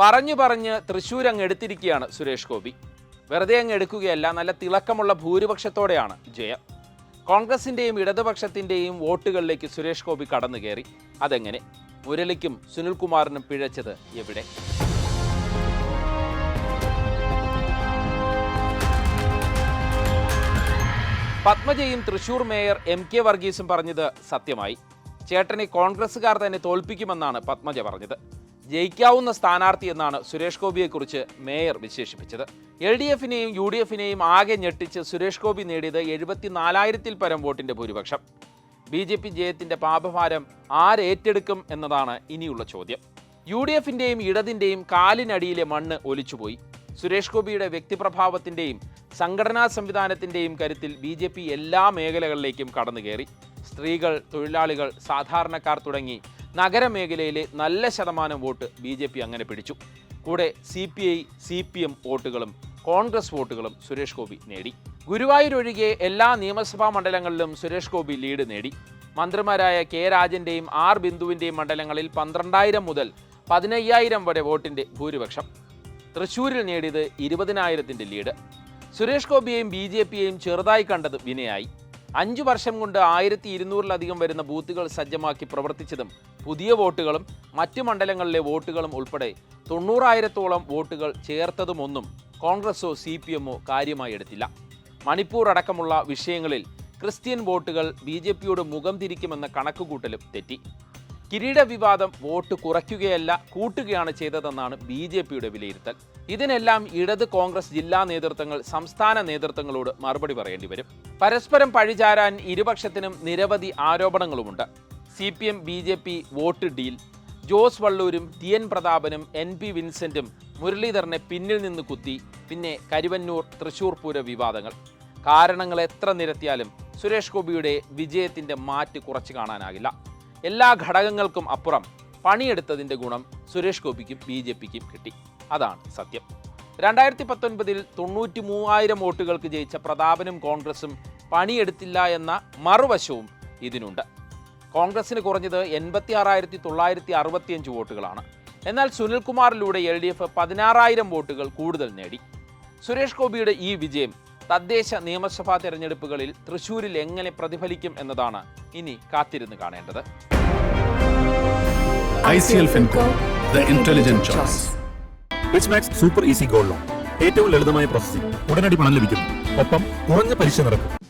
പറഞ്ഞു പറഞ്ഞ് തൃശ്ശൂർ അങ്ങ് എടുത്തിരിക്കുകയാണ് സുരേഷ് ഗോപി. വെറുതെ അങ്ങ് എടുക്കുകയല്ല നല്ല തിളക്കമുള്ള ഭൂരിപക്ഷത്തോടെയാണ് ജയം. കോൺഗ്രസിന്റെയും ഇടതുപക്ഷത്തിന്റെയും വോട്ടുകളിലേക്ക് സുരേഷ് ഗോപി കടന്നു കയറി. അതെങ്ങനെ? മുരളിക്കും സുനിൽകുമാറിനും പിഴച്ചത് എവിടെ? പത്മജയും തൃശൂർ മേയർ എം കെ വർഗീസും പറഞ്ഞത് സത്യമായി. ചേട്ടനെ കോൺഗ്രസ്സുകാർ തന്നെ തോൽപ്പിക്കുമെന്നാണ് പത്മജ പറഞ്ഞത്. ജയിക്കാവുന്ന സ്ഥാനാർത്ഥി എന്നാണ് സുരേഷ് ഗോപിയെക്കുറിച്ച് മേയർ വിശേഷിപ്പിച്ചത്. എൽ ഡി എഫിനെയും യു ഡി എഫിനെയും ആകെ ഞെട്ടിച്ച് സുരേഷ് ഗോപി നേടിയത് എഴുപത്തിനാലായിരത്തിൽ പരം വോട്ടിന്റെ ഭൂരിപക്ഷം. ബി ജെ പി ജയത്തിന്റെ പാപഭാരം ആരേറ്റെടുക്കും എന്നതാണ് ഇനിയുള്ള ചോദ്യം. യു ഡി എഫിന്റെയും ഇടതിന്റെയും കാലിനടിയിലെ മണ്ണ് ഒലിച്ചുപോയി. സുരേഷ് ഗോപിയുടെ വ്യക്തിപ്രഭാവത്തിന്റെയും സംഘടനാ സംവിധാനത്തിന്റെയും കരുത്തിൽ ബി ജെ പി എല്ലാ മേഖലകളിലേക്കും കടന്നു കയറി സ്ത്രീകൾ തൊഴിലാളികൾ സാധാരണക്കാർ തുടങ്ങി നഗരമേഖലയിലെ നല്ല ശതമാനം വോട്ട് ബി ജെ പി അങ്ങനെ പിടിച്ചു. കൂടെ C P I C P M വോട്ടുകളും Congress വോട്ടുകളും സുരേഷ് ഗോപി നേടി. ഗുരുവായൂർ ഒഴികെ എല്ലാ നിയമസഭാ മണ്ഡലങ്ങളിലും സുരേഷ് ഗോപി ലീഡ് നേടി. മന്ത്രിമാരായ കെ രാജന്റെയും ആർ ബിന്ദുവിന്റെയും മണ്ഡലങ്ങളിൽ പന്ത്രണ്ടായിരം മുതൽ പതിനയ്യായിരം വരെ വോട്ടിന്റെ ഭൂരിപക്ഷം. തൃശ്ശൂരിൽ നേടിയത് ഇരുപതിനായിരത്തിന്റെ ലീഡ്. സുരേഷ് ഗോപിയെയും ബി ജെ പിയെയും ചെറുതായി കണ്ടത് വിനയായി. അഞ്ചു വർഷം കൊണ്ട് ആയിരത്തി ഇരുന്നൂറിലധികം വരുന്ന ബൂത്തുകൾ സജ്ജമാക്കി പ്രവർത്തിച്ചതും പുതിയ വോട്ടുകളും മറ്റു മണ്ഡലങ്ങളിലെ വോട്ടുകളും ഉൾപ്പെടെ തൊണ്ണൂറായിരത്തോളം വോട്ടുകൾ ചേർത്തതുമൊന്നും കോൺഗ്രസോ സി പി എമ്മോ കാര്യമായി എടുത്തില്ല. മണിപ്പൂർ അടക്കമുള്ള വിഷയങ്ങളിൽ ക്രിസ്ത്യൻ വോട്ടുകൾ ബി ജെ പിയോട് മുഖം തിരിക്കുമെന്ന കണക്കുകൂട്ടലും തെറ്റി. കിരീട വിവാദം വോട്ട് കുറയ്ക്കുകയല്ല കൂട്ടുകയാണ് ചെയ്തതെന്നാണ് ബി ജെ പിയുടെ വിലയിരുത്തൽ. ഇതിനെല്ലാം ഇടത് കോൺഗ്രസ് ജില്ലാ നേതൃത്വങ്ങൾ സംസ്ഥാന നേതൃത്വങ്ങളോട് മറുപടി പറയേണ്ടി വരും. പരസ്പരം പഴിചാരാൻ ഇരുപക്ഷത്തിനും നിരവധി ആരോപണങ്ങളുമുണ്ട്. C P M B J P vote deal. Jose വള്ളൂരും T N പ്രതാപനും എൻ പി വിൻസെന്റും മുരളീധരനെ പിന്നിൽ നിന്ന് കുത്തി. പിന്നെ കരുവന്നൂർ തൃശൂർ പൂര വിവാദങ്ങൾ. കാരണങ്ങൾ എത്ര നിരത്തിയാലും സുരേഷ് ഗോപിയുടെ വിജയത്തിന്റെ മാറ്റ് കുറച്ച് കാണാനാകില്ല. എല്ലാ ഘടകങ്ങൾക്കും അപ്പുറം പണിയെടുത്തതിന്റെ ഗുണം സുരേഷ് ഗോപിക്കും ബി കിട്ടി. അതാണ് സത്യം. രണ്ടായിരത്തി പത്തൊൻപതിൽ തൊണ്ണൂറ്റി മൂവായിരം വോട്ടുകൾക്ക് ജയിച്ച പ്രതാപനും കോൺഗ്രസും പണിയെടുത്തില്ല എന്ന മറുവശവും ഇതിനുണ്ട്. കോൺഗ്രസിന് കുറഞ്ഞത് എൺപത്തി ആറായിരത്തി തൊള്ളായിരത്തി അറുപത്തിയഞ്ച് വോട്ടുകളാണ്. എന്നാൽ സുനിൽകുമാറിലൂടെ എൽ ഡി എഫ് പതിനാറായിരം വോട്ടുകൾ കൂടുതൽ നേടി. സുരേഷ് ഗോപിയുടെ ഈ വിജയം തദ്ദേശ നിയമസഭാ തെരഞ്ഞെടുപ്പുകളിൽ തൃശൂരിൽ എങ്ങനെ പ്രതിഫലിക്കും എന്നതാണ് ഇനി കാത്തിരുന്ന് കാണേണ്ടത്. ICL Finco, the intelligent choice. Max super easy gold loan ഏറ്റവും ലളിതമായ പ്രോസസ്സിംഗ് ഉടനടി പണം ലഭിക്കുന്നു. ഒപ്പം കുറഞ്ഞ പലിശ നിരക്ക്.